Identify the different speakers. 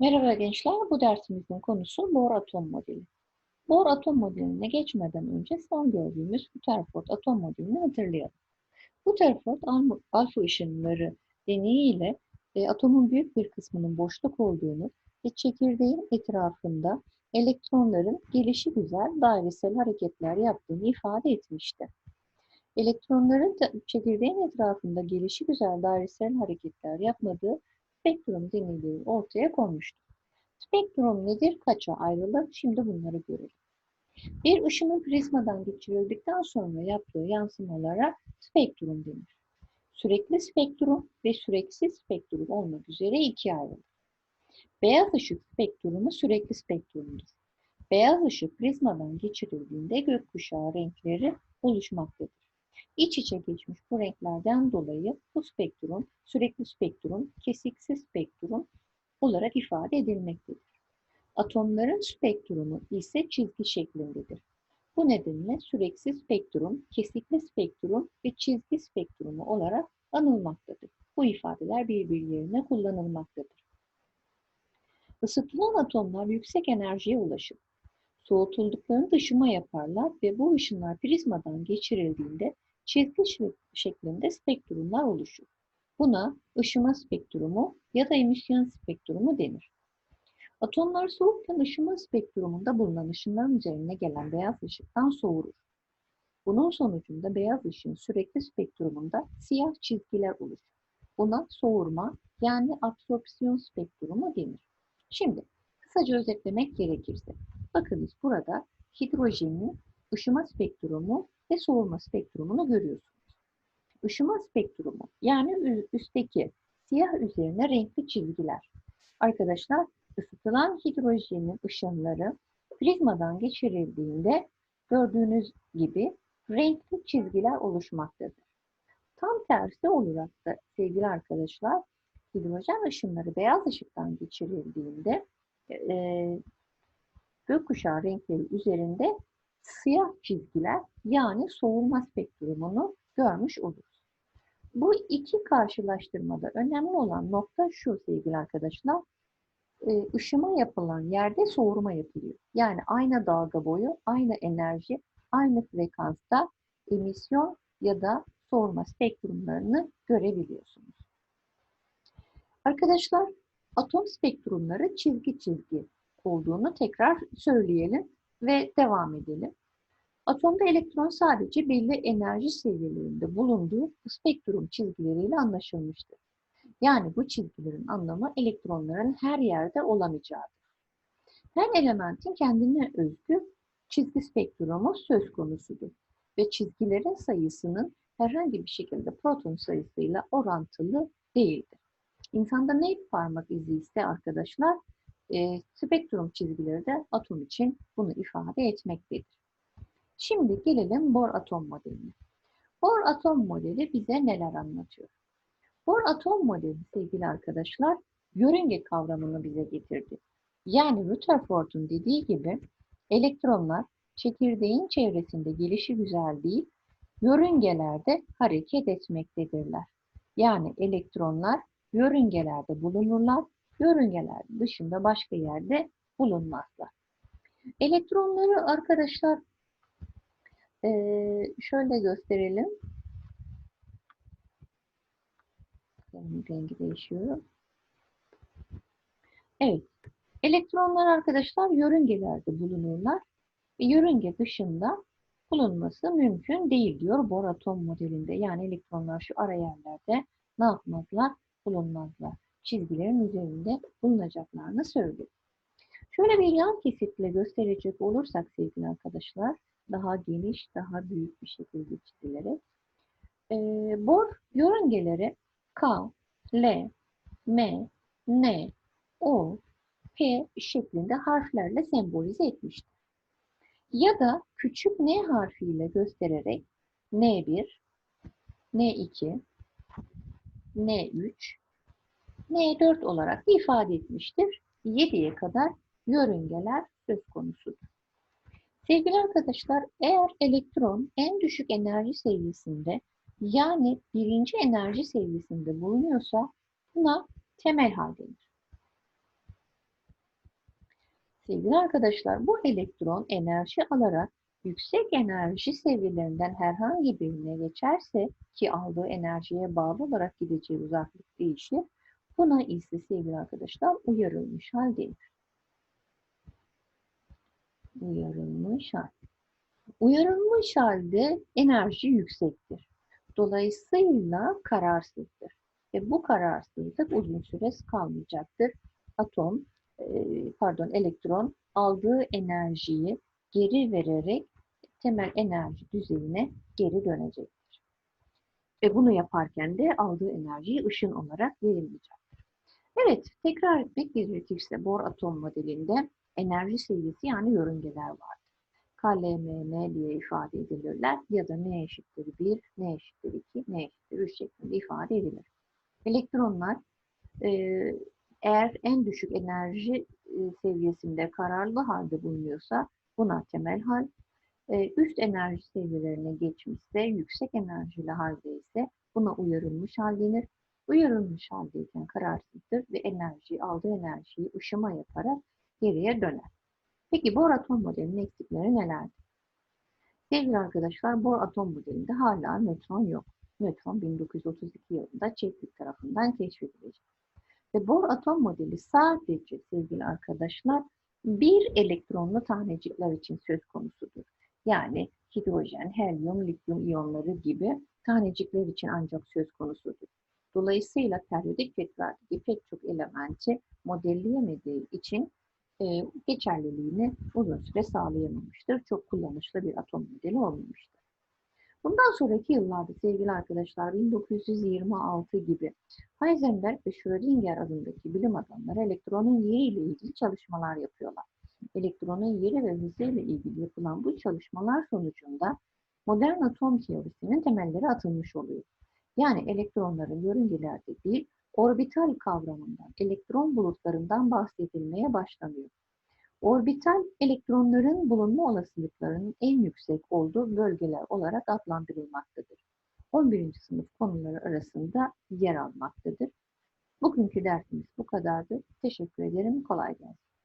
Speaker 1: Merhaba gençler, bu dersimizin konusu Bohr atom modeli. Bohr atom modeline geçmeden önce son gördüğümüz Rutherford atom modelini hatırlayalım. Rutherford alfa ışınları deneyiyle e, atomun büyük bir kısmının boşluk olduğunu ve çekirdeğin etrafında elektronların gelişi güzel dairesel hareketler yaptığını ifade etmişti. Elektronların çekirdeğin etrafında gelişi güzel dairesel hareketler yapmadığı spektrum deniliği ortaya konmuştur. Spektrum nedir, kaça ayrılır? Şimdi bunları görelim. Bir ışının prizmadan geçirildikten sonra yaptığı yansımalara spektrum denir. Sürekli spektrum ve süreksiz spektrum olmak üzere ikiye ayrılır. Beyaz ışık spektrumu sürekli spektrumdur. Beyaz ışık prizmadan geçirildiğinde gökkuşağı renkleri oluşmaktadır. İç içe geçmiş bu renklerden dolayı bu spektrum sürekli spektrum, kesiksiz spektrum olarak ifade edilmektedir. Atomların spektrumu ise çizgi şeklindedir. Bu nedenle süreksiz spektrum, kesikli spektrum ve çizgi spektrumu olarak anılmaktadır. Bu ifadeler birbirlerine kullanılmaktadır. Isıtılan atomlar yüksek enerjiye ulaşır. Soğutulduklarını ışıma yaparlar ve bu ışınlar prizmadan geçirildiğinde çizgi şeklinde spektrumlar oluşur. Buna ışıma spektrumu ya da emisyon spektrumu denir. Atomlar soğukken ışıma spektrumunda bulunan ışınların üzerine gelen beyaz ışıktan soğurur. Bunun sonucunda beyaz ışığın sürekli spektrumunda siyah çizgiler oluşur. Buna soğurma yani absorpsiyon spektrumu denir. Şimdi kısaca özetlemek gerekirse, bakınız burada hidrojenin ışıma spektrumu ve soğurma spektrumunu görüyorsunuz. Işıma spektrumu yani üstteki siyah üzerine renkli çizgiler. Arkadaşlar ısıtılan hidrojenin ışınları prizmadan geçirildiğinde gördüğünüz gibi renkli çizgiler oluşmaktadır. Tam tersi olarak da sevgili arkadaşlar hidrojen ışınları beyaz ışıktan geçirildiğinde e, gökkuşağı renkleri üzerinde siyah çizgiler yani soğurma spektrumunu görmüş oluruz. Bu iki karşılaştırmada önemli olan nokta şu sevgili arkadaşlar. Işıma e, yapılan yerde soğurma yapılıyor. Yani aynı dalga boyu, aynı enerji, aynı frekansta emisyon ya da soğurma spektrumlarını görebiliyorsunuz. Arkadaşlar atom spektrumları çizgi çizgi olduğunu tekrar söyleyelim ve devam edelim. Atomda elektron sadece belli enerji seviyelerinde bulunduğu spektrum çizgileriyle anlaşılmıştır. Yani bu çizgilerin anlamı elektronların her yerde olamayacağıdır. Her elementin kendine özgü çizgi spektrumu söz konusudur ve çizgilerin sayısının herhangi bir şekilde proton sayısıyla orantılı değildir. İnsanda ne parmak izi ise arkadaşlar e, spektrum çizgileri de atom için bunu ifade etmektedir. Şimdi gelelim Bohr atom modeline. Bohr atom modeli bize neler anlatıyor? Bohr atom modeli sevgili arkadaşlar yörünge kavramını bize getirdi. Yani Rutherford'un dediği gibi elektronlar çekirdeğin çevresinde gelişi güzel değil, yörüngelerde hareket etmektedirler. Yani elektronlar yörüngelerde bulunurlar yörüngeler dışında başka yerde bulunmazlar. Elektronları arkadaşlar e, şöyle gösterelim. Rengi değişiyor. Evet. Elektronlar arkadaşlar yörüngelerde bulunurlar. Ve yörünge dışında bulunması mümkün değil diyor Bohr atom modelinde. Yani elektronlar şu ara yerlerde ne yapmazlar? Bulunmazlar çizgilerin üzerinde bulunacaklarını söylüyor. Şöyle bir yan kesitle gösterecek olursak sevgili arkadaşlar, daha geniş, daha büyük bir şekilde çizilerek, e, bor yörüngeleri K, L, M, N, O, P şeklinde harflerle sembolize etmiştir. Ya da küçük N harfiyle göstererek N1, N2, N3, N4 olarak ifade etmiştir. 7'ye kadar yörüngeler söz konusudur. Sevgili arkadaşlar, eğer elektron en düşük enerji seviyesinde yani birinci enerji seviyesinde bulunuyorsa buna temel hal denir. Sevgili arkadaşlar, bu elektron enerji alarak yüksek enerji seviyelerinden herhangi birine geçerse ki aldığı enerjiye bağlı olarak gideceği uzaklık değişir. Buna ise sevgili arkadaşlar uyarılmış hal. Uyarılmış hal. Uyarılmış halde enerji yüksektir. Dolayısıyla kararsızdır. Ve bu kararsızlık uzun süre kalmayacaktır. Atom, pardon elektron aldığı enerjiyi geri vererek temel enerji düzeyine geri dönecektir. Ve bunu yaparken de aldığı enerjiyi ışın olarak yayınlayacaktır. Evet, tekrar etmek gerekirse Bohr atom modelinde enerji seviyesi yani yörüngeler vardır. KLMN diye ifade edilirler ya da N eşittir 1, N eşittir 2, N eşittir 3 şeklinde ifade edilir. Elektronlar e, eğer en düşük enerji e, seviyesinde kararlı halde bulunuyorsa buna temel hal, e, üst enerji seviyelerine geçmişse, yüksek enerjili halde ise buna uyarılmış hal denir. Uyarılmış haldeyken kararsızdır ve enerjiyi, aldığı enerjiyi ışıma yaparak geriye döner. Peki Bohr atom modelinin eksikleri nelerdir? Sevgili arkadaşlar, Bohr atom modelinde hala nötron yok. Nötron 1932 yılında Çeklik tarafından keşfedilecek. Ve Bohr atom modeli sadece sevgili arkadaşlar bir elektronlu tanecikler için söz konusudur. Yani hidrojen, helyum, lityum iyonları gibi tanecikler için ancak söz konusudur. Dolayısıyla periyodik cetverdeki pek çok elementi modelleyemediği için e, geçerliliğini uzun süre sağlayamamıştır. Çok kullanışlı bir atom modeli olmamıştır. Bundan sonraki yıllarda sevgili arkadaşlar 1926 gibi Heisenberg ve Schrödinger adındaki bilim adamları elektronun yeri ile ilgili çalışmalar yapıyorlar. Elektronun yeri ve hızı ile ilgili yapılan bu çalışmalar sonucunda modern atom teorisinin temelleri atılmış oluyor. Yani elektronların yörüngelerde değil, orbital kavramından, elektron bulutlarından bahsedilmeye başlanıyor. Orbital elektronların bulunma olasılıklarının en yüksek olduğu bölgeler olarak adlandırılmaktadır. 11. sınıf konuları arasında yer almaktadır. Bugünkü dersimiz bu kadardı. Teşekkür ederim. Kolay gelsin.